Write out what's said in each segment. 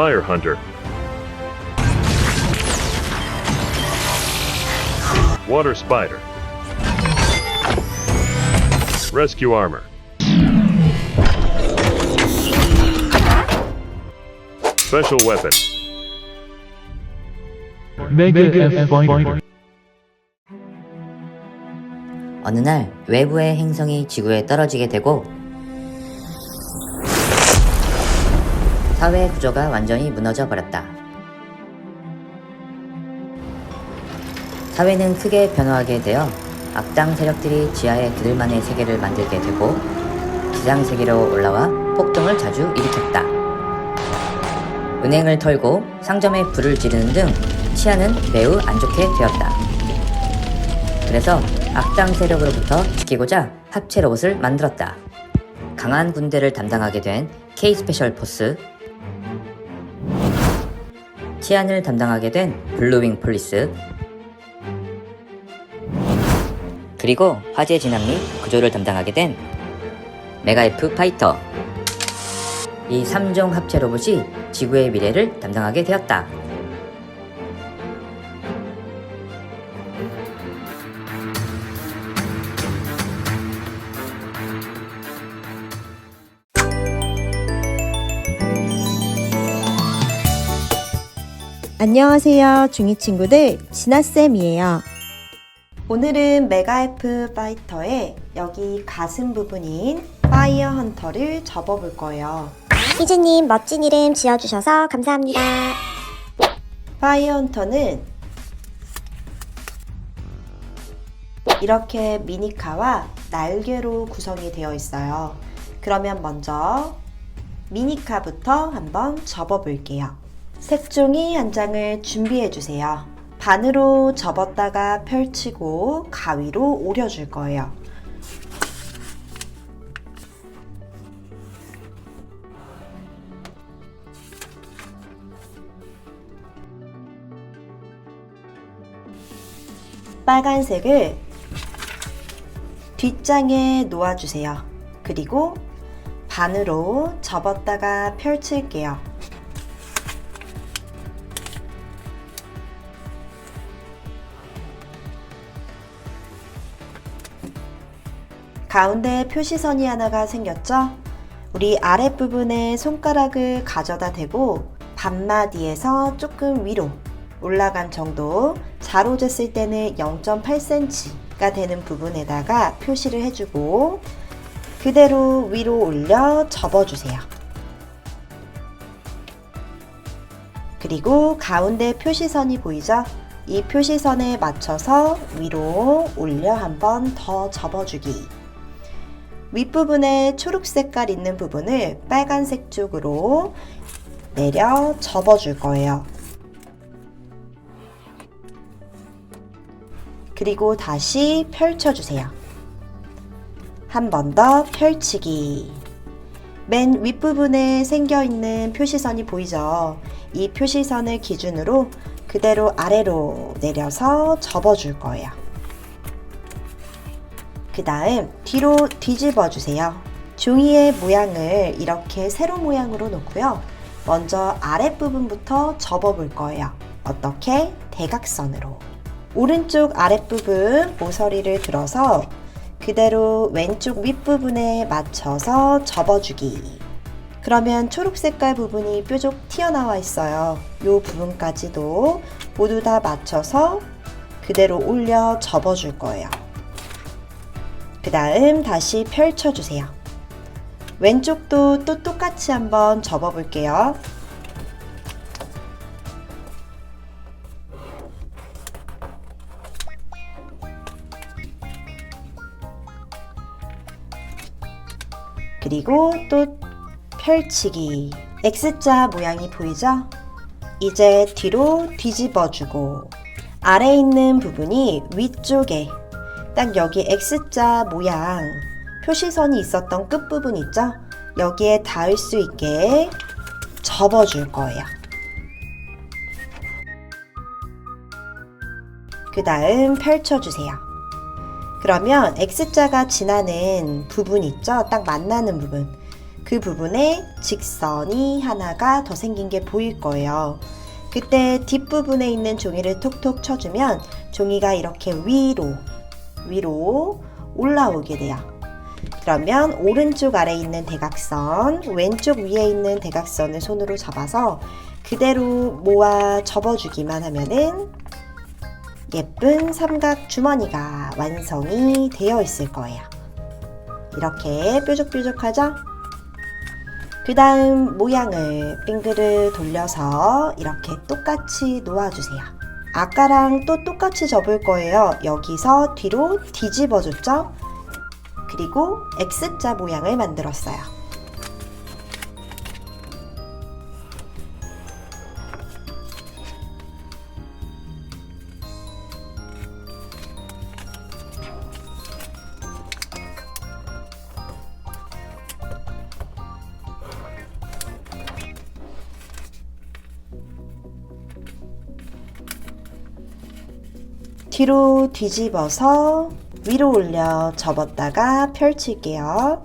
Fire Hunter. Water Spider. Rescue Armor. Special Weapon. Mega F Fighter. 어느 날 외부의 행성이 지구에 떨어지게 되고 사회 구조가 완전히 무너져 버렸다. 사회는 크게 변화하게 되어 악당 세력들이 지하에 그들만의 세계를 만들게 되고 기상 세계로 올라와 폭동을 자주 일으켰다. 은행을 털고 상점에 불을 지르는 등 치안은 매우 안 좋게 되었다. 그래서 악당 세력으로부터 지키고자 합체 로봇을 만들었다. 강한 군대를 담당하게 된 K 스페셜 포스, 치안을 담당하게 된 블루윙 폴리스, 그리고 화재 진압 및 구조를 담당하게 된 메가F 파이터. 이 3종 합체 로봇이 지구의 미래를 담당하게 되었다. 안녕하세요, 중이 친구들. 진아쌤이에요. 오늘은 메가F 파이터의 여기 가슴 부분인 파이어 헌터를 접어볼 거예요. 희주님 멋진 이름 지어주셔서 감사합니다. 파이어 헌터는 이렇게 미니카와 날개로 구성이 되어 있어요. 그러면 먼저 미니카부터 한번 접어볼게요. 색종이 한 장을 준비해 주세요. 반으로 접었다가 펼치고 가위로 오려줄 거예요. 빨간색을 뒷장에 놓아주세요. 그리고 반으로 접었다가 펼칠게요. 가운데 표시선이 하나가 생겼죠? 우리 아랫부분에 손가락을 가져다 대고 반마디에서 조금 위로 올라간 정도 자로 쟀을 때는 0.8cm가 되는 부분에다가 표시를 해주고 그대로 위로 올려 접어주세요. 그리고 가운데 표시선이 보이죠? 이 표시선에 맞춰서 위로 올려 한 번 더 접어주기. 윗부분에 초록 색깔 있는 부분을 빨간색 쪽으로 내려 접어줄 거예요. 그리고 다시 펼쳐주세요. 한 번 더 펼치기. 맨 윗부분에 생겨 있는 표시선이 보이죠? 이 표시선을 기준으로 그대로 아래로 내려서 접어줄 거예요. 그 다음 뒤로 뒤집어 주세요. 종이의 모양을 이렇게 세로 모양으로 놓고요. 먼저 아랫부분부터 접어 볼 거예요. 어떻게? 대각선으로. 오른쪽 아랫부분 모서리를 들어서 그대로 왼쪽 윗부분에 맞춰서 접어주기. 그러면 초록 색깔 부분이 뾰족 튀어나와 있어요. 이 부분까지도 모두 다 맞춰서 그대로 올려 접어줄 거예요. 그 다음 다시 펼쳐주세요. 왼쪽도 또 똑같이 한번 접어볼게요. 그리고 또 펼치기. X자 모양이 보이죠? 이제 뒤로 뒤집어주고 아래 있는 부분이 위쪽에 딱 여기 X자 모양 표시선이 있었던 끝부분 있죠? 여기에 닿을 수 있게 접어줄 거예요. 그 다음 펼쳐주세요. 그러면 X자가 지나는 부분 있죠? 딱 만나는 부분. 그 부분에 직선이 하나가 더 생긴 게 보일 거예요. 그때 뒷부분에 있는 종이를 톡톡 쳐주면 종이가 이렇게 위로, 위로 올라오게 돼요. 그러면 오른쪽 아래에 있는 대각선, 왼쪽 위에 있는 대각선을 손으로 잡아서 그대로 모아 접어주기만 하면은 예쁜 삼각 주머니가 완성이 되어 있을 거예요. 이렇게 뾰족뾰족하죠? 그 다음 모양을 빙글을 돌려서 이렇게 똑같이 놓아주세요. 아까랑 또 똑같이 접을 거예요. 여기서 뒤로 뒤집어줬죠? 그리고 X자 모양을 만들었어요. 뒤로 뒤집어서 위로 올려 접었다가 펼칠게요.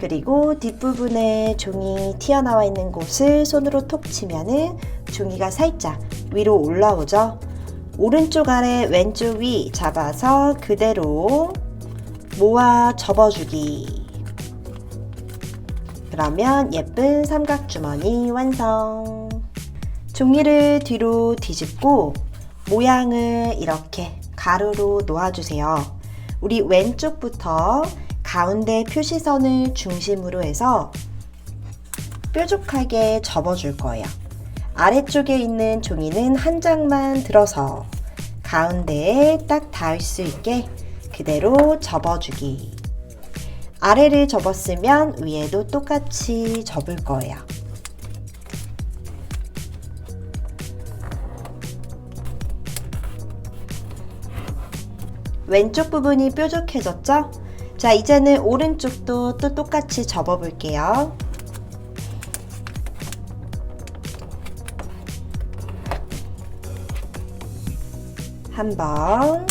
그리고 뒷부분에 종이 튀어나와 있는 곳을 손으로 톡 치면은 종이가 살짝 위로 올라오죠. 오른쪽 아래 왼쪽 위 잡아서 그대로 모아 접어주기. 그러면 예쁜 삼각 주머니 완성. 종이를 뒤로 뒤집고 모양을 이렇게 가로로 놓아주세요. 우리 왼쪽부터 가운데 표시선을 중심으로 해서 뾰족하게 접어줄 거예요. 아래쪽에 있는 종이는 한 장만 들어서 가운데에 딱 닿을 수 있게 그대로 접어주기. 아래를 접었으면 위에도 똑같이 접을 거예요. 왼쪽 부분이 뾰족해졌죠? 자, 이제는 오른쪽도 또 똑같이 접어 볼게요. 한 번.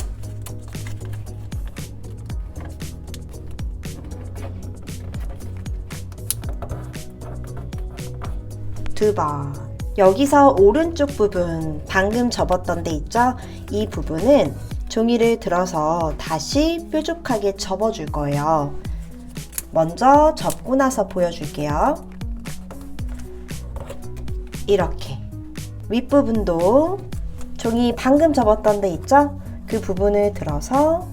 두 번. 여기서 오른쪽 부분, 방금 접었던 데 있죠? 이 부분은 종이를 들어서 다시 뾰족하게 접어줄 거예요. 먼저 접고 나서 보여줄게요. 이렇게. 윗부분도 종이 방금 접었던 데 있죠? 그 부분을 들어서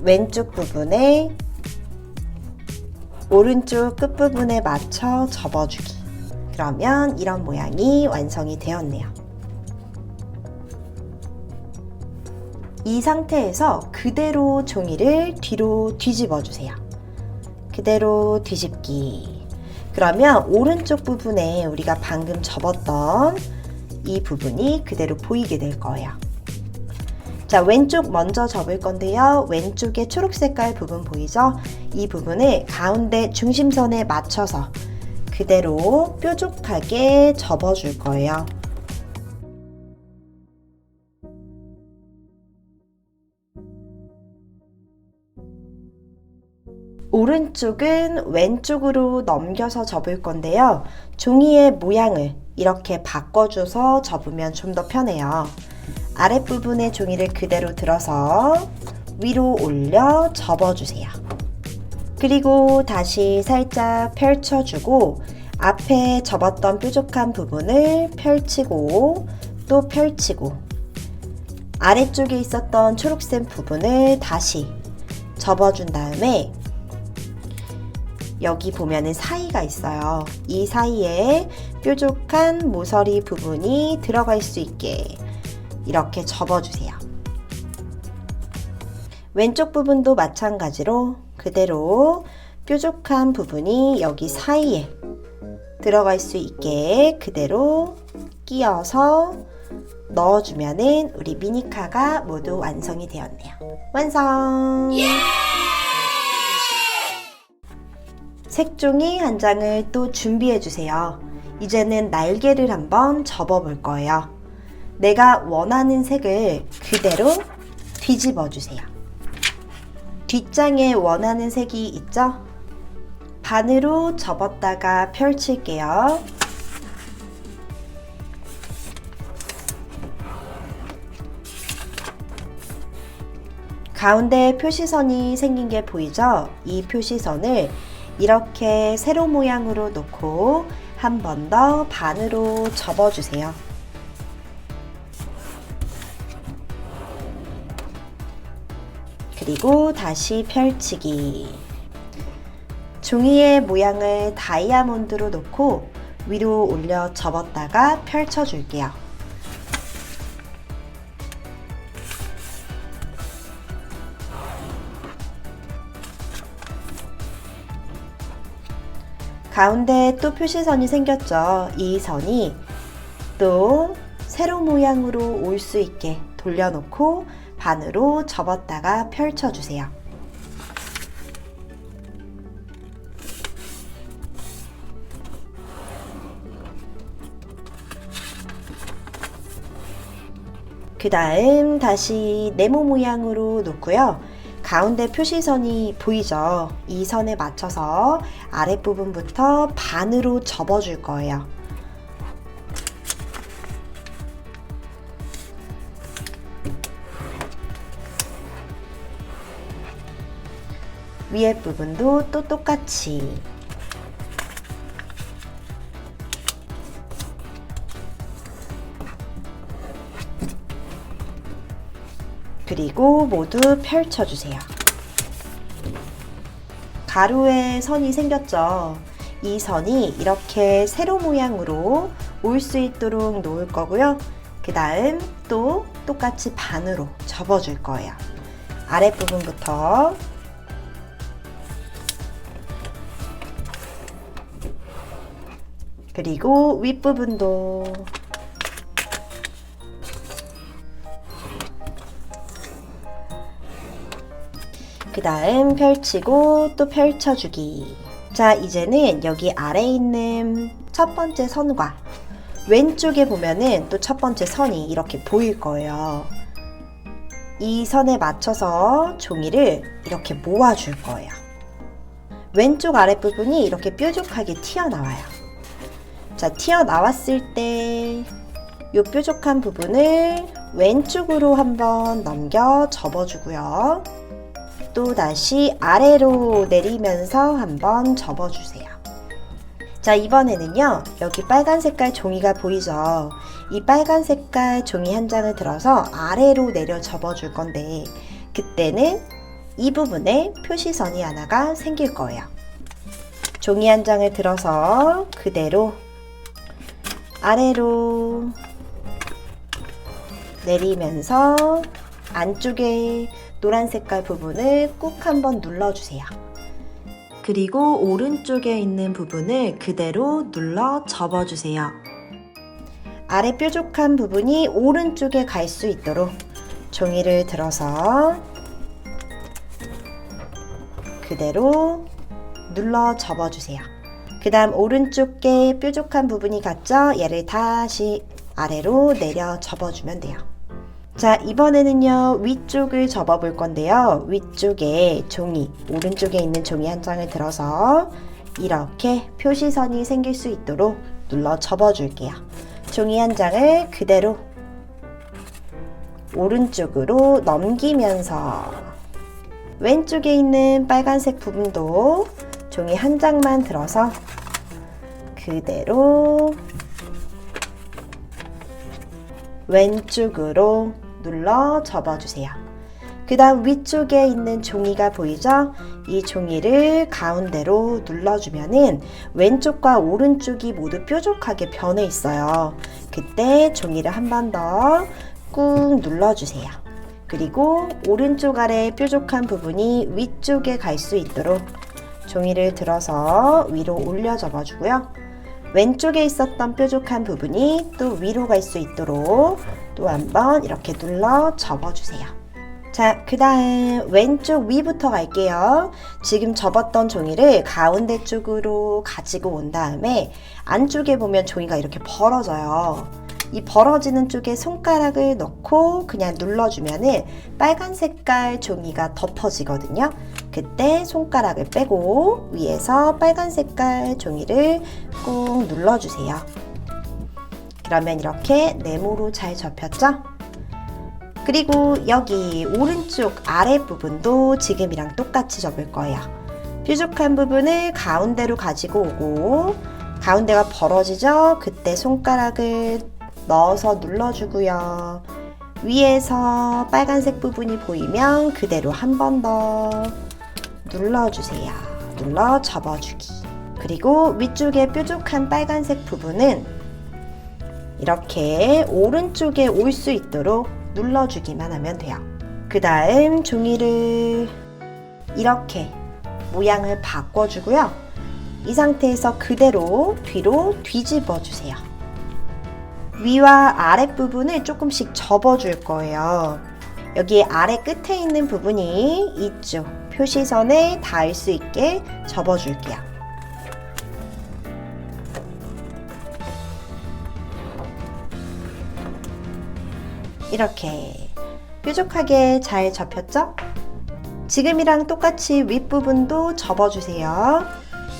왼쪽 부분에 오른쪽 끝부분에 맞춰 접어주기. 그러면 이런 모양이 완성이 되었네요. 이 상태에서 그대로 종이를 뒤로 뒤집어 주세요. 그대로 뒤집기. 그러면 오른쪽 부분에 우리가 방금 접었던 이 부분이 그대로 보이게 될 거예요. 자, 왼쪽 먼저 접을 건데요. 왼쪽에 초록 색깔 부분 보이죠? 이 부분을 가운데 중심선에 맞춰서 그대로 뾰족하게 접어줄 거예요. 오른쪽은 왼쪽으로 넘겨서 접을 건데요. 종이의 모양을 이렇게 바꿔줘서 접으면 좀 더 편해요. 아랫부분의 종이를 그대로 들어서 위로 올려 접어주세요. 그리고 다시 살짝 펼쳐주고 앞에 접었던 뾰족한 부분을 펼치고 또 펼치고 아래쪽에 있었던 초록색 부분을 다시 접어준 다음에 여기 보면은 사이가 있어요. 이 사이에 뾰족한 모서리 부분이 들어갈 수 있게 이렇게 접어주세요. 왼쪽 부분도 마찬가지로 그대로 뾰족한 부분이 여기 사이에 들어갈 수 있게 그대로 끼워서 넣어주면은 우리 미니카가 모두 완성이 되었네요. 완성! 색종이 한 장을 또 준비해 주세요. 이제는 날개를 한번 접어 볼 거예요. 내가 원하는 색을 그대로 뒤집어 주세요. 뒷장에 원하는 색이 있죠? 반으로 접었다가 펼칠게요. 가운데 표시선이 생긴 게 보이죠? 이 표시선을 이렇게 세로 모양으로 놓고 한 번 더 반으로 접어주세요. 그리고 다시 펼치기. 종이의 모양을 다이아몬드로 놓고 위로 올려 접었다가 펼쳐줄게요. 가운데 또 표시선이 생겼죠. 이 선이 또 세로 모양으로 올 수 있게 돌려놓고 반으로 접었다가 펼쳐주세요. 그 다음 다시 네모 모양으로 놓고요. 가운데 표시선이 보이죠? 이 선에 맞춰서 아랫부분부터 반으로 접어줄 거예요. 위에 부분도 또 똑같이 그리고 모두 펼쳐주세요. 가루에 선이 생겼죠. 이 선이 이렇게 세로 모양으로 올 수 있도록 놓을 거고요. 그 다음 또 똑같이 반으로 접어줄 거예요. 아랫부분부터 그리고 윗부분도 그 다음 펼치고 또 펼쳐주기. 자, 이제는 여기 아래에 있는 첫 번째 선과 왼쪽에 보면은 또 첫 번째 선이 이렇게 보일 거예요. 이 선에 맞춰서 종이를 이렇게 모아줄 거예요. 왼쪽 아랫부분이 이렇게 뾰족하게 튀어나와요. 자, 튀어나왔을 때이 뾰족한 부분을 왼쪽으로 한번 넘겨 접어주고요. 또 다시 아래로 내리면서 한번 접어주세요. 자, 이번에는요, 여기 빨간 색깔 종이가 보이죠? 이 빨간 색깔 종이 한 장을 들어서 아래로 내려 접어줄 건데, 그때는 이 부분에 표시선이 하나가 생길 거예요. 종이 한 장을 들어서 그대로 아래로 내리면서 안쪽에 노란 색깔 부분을 꾹 한번 눌러주세요. 그리고 오른쪽에 있는 부분을 그대로 눌러 접어주세요. 아래 뾰족한 부분이 오른쪽에 갈 수 있도록 종이를 들어서 그대로 눌러 접어주세요. 그 다음 오른쪽에 뾰족한 부분이 갔죠? 얘를 다시 아래로 내려 접어주면 돼요. 자, 이번에는요, 위쪽을 접어 볼 건데요. 위쪽에 종이, 오른쪽에 있는 종이 한 장을 들어서 이렇게 표시선이 생길 수 있도록 눌러 접어 줄게요. 종이 한 장을 그대로 오른쪽으로 넘기면서 왼쪽에 있는 빨간색 부분도 종이 한 장만 들어서 그대로 왼쪽으로 눌러 접어주세요. 그 다음 위쪽에 있는 종이가 보이죠? 이 종이를 가운데로 눌러주면은 왼쪽과 오른쪽이 모두 뾰족하게 변해 있어요. 그때 종이를 한 번 더 꾹 눌러주세요. 그리고 오른쪽 아래 뾰족한 부분이 위쪽에 갈 수 있도록 종이를 들어서 위로 올려 접어주고요. 왼쪽에 있었던 뾰족한 부분이 또 위로 갈 수 있도록 또 한번 이렇게 눌러 접어주세요. 자, 그 다음 왼쪽 위부터 갈게요. 지금 접었던 종이를 가운데 쪽으로 가지고 온 다음에 안쪽에 보면 종이가 이렇게 벌어져요. 이 벌어지는 쪽에 손가락을 넣고 그냥 눌러주면은 빨간 색깔 종이가 덮어지거든요. 그때 손가락을 빼고 위에서 빨간 색깔 종이를 꾹 눌러주세요. 그러면 이렇게 네모로 잘 접혔죠? 그리고 여기 오른쪽 아랫부분도 지금이랑 똑같이 접을 거예요. 뾰족한 부분을 가운데로 가지고 오고 가운데가 벌어지죠? 그때 손가락을 넣어서 눌러주고요. 위에서 빨간색 부분이 보이면 그대로 한 번 더 눌러주세요. 눌러 접어주기. 그리고 위쪽에 뾰족한 빨간색 부분은 이렇게 오른쪽에 올 수 있도록 눌러주기만 하면 돼요. 그 다음 종이를 이렇게 모양을 바꿔주고요. 이 상태에서 그대로 뒤로 뒤집어 주세요. 위와 아랫부분을 조금씩 접어 줄 거예요. 여기 아래 끝에 있는 부분이 이쪽 표시선에 닿을 수 있게 접어줄게요. 이렇게 뾰족하게 잘 접혔죠? 지금이랑 똑같이 윗부분도 접어주세요.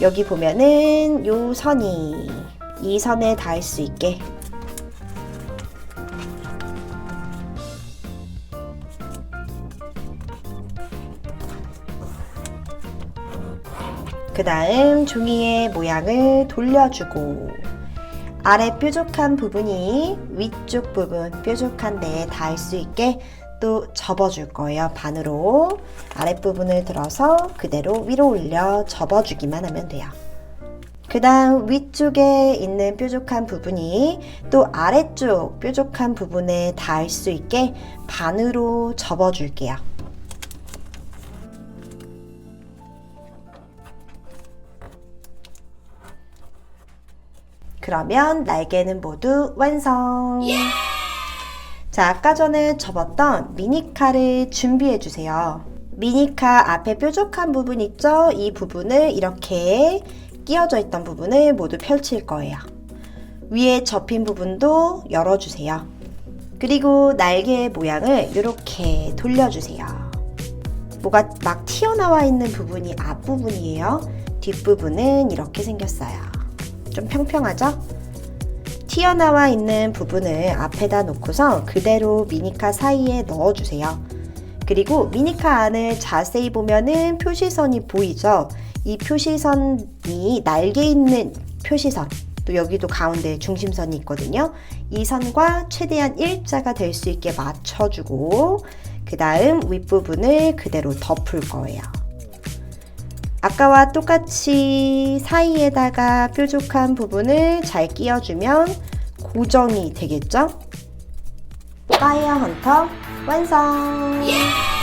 여기 보면은 요 선이 이 선에 닿을 수 있게 그 다음 종이의 모양을 돌려주고 아래 뾰족한 부분이 위쪽 부분 뾰족한 데에 닿을 수 있게 또 접어줄 거예요. 반으로 아랫부분을 들어서 그대로 위로 올려 접어주기만 하면 돼요. 그 다음 위쪽에 있는 뾰족한 부분이 또 아래쪽 뾰족한 부분에 닿을 수 있게 반으로 접어줄게요. 그러면 날개는 모두 완성! 자, 아까 전에 접었던 미니카를 준비해 주세요. 미니카 앞에 뾰족한 부분 있죠? 이 부분을 이렇게 끼워져 있던 부분을 모두 펼칠 거예요. 위에 접힌 부분도 열어주세요. 그리고 날개 모양을 이렇게 돌려주세요. 뭐가 막 튀어나와 있는 부분이 앞부분이에요. 뒷부분은 이렇게 생겼어요. 좀 평평하죠? 튀어나와 있는 부분을 앞에다 놓고서 그대로 미니카 사이에 넣어주세요. 그리고 미니카 안을 자세히 보면은 표시선이 보이죠? 이 표시선이 날개 있는 표시선, 또 여기도 가운데 중심선이 있거든요. 이 선과 최대한 일자가 될 수 있게 맞춰주고, 그 다음 윗부분을 그대로 덮을 거예요. 아까와 똑같이 사이에다가 뾰족한 부분을 잘 끼워주면 고정이 되겠죠? 파이어 헌터 완성!